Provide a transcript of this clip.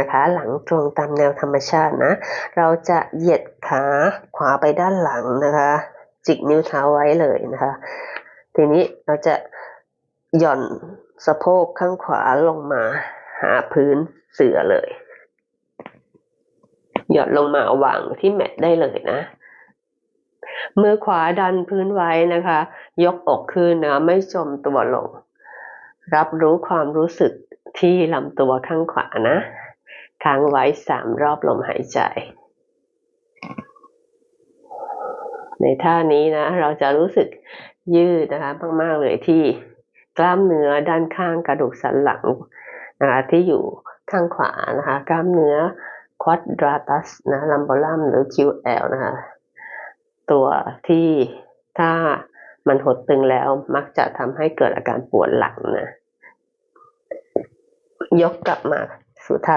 นะคะ หลังตรงตามแนวธรรมชาตินะ เราจะเหยียดขาขวาไปด้านหลังนะคะ จิกนิ้วเท้าไว้เลยนะคะ ทีนี้เราจะหย่อนสะโพกข้างขวาลงมาหาพื้นเสือเลย หย่อนลงมาวางที่แมทได้เลยนะมือขวาดันพื้นไว้นะคะ ยกอกขึ้นนะไม่จมตัวลง รับรู้ความรู้สึกที่ลำตัวข้างขวานะ ค้างไว้สามรอบลมหายใจ ในท่านี้นะ เราจะรู้สึกยืดนะคะมากๆเลยที่กล้ามเนื้อด้านข้างกระดูกสันหลังนะคะที่อยู่ข้างขวานะคะกล้ามเนื้อ quadratus นะ lumborum หรือ QL นะคะตัวที่ถ้ามันหดตึงแล้วมักจะทำให้เกิดอาการปวดหลังนะ ยกกลับมาสู่ท่า